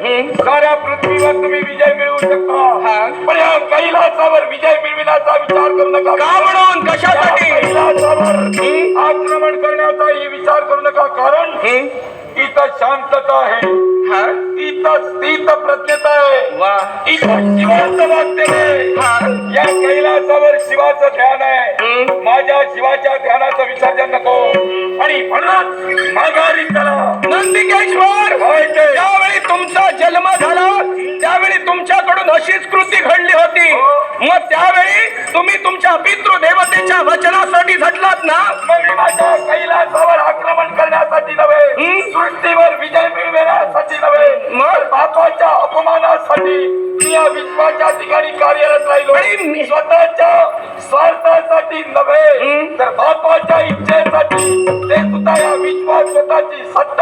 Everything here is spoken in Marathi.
साऱ्या पृथ्वीवर तुम्ही विजय मिळवू. शकता. पण या कैलासावर विजय मिळविण्याचा विचार करू नका. का म्हणून? कशासाठी? कैलासावर. आक्रमण करण्याचाही विचार करू नका. कारण शांतता आहे. हा. स्थित प्रज्ञता आहे. इथं शिवाचं वाक्य आहे हा. या कैलासावर शिवाचं ध्यान आहे. माझ्या शिवाच्या ध्यानाचं विसर्जन नको. आणि म्हणून माघारी तुमच्या पितृदेवतेच्या वचनासाठी झटलात ना मग मी माझ्या कैलासावर आक्रमण करण्यासाठी नव्हे. सृष्टीवर विजय मिळवण्यासाठी नव्हे मग? बापाच्या अपमानासाठी मी या विश्वाच्या ठिकाणी कार्यरत राहिलो मी- स्वतःच्या स्वार्थासाठी नव्हे. तर बापाच्या इच्छेसाठी ते सुद्धा या विश्वात स्वतःची सत्ता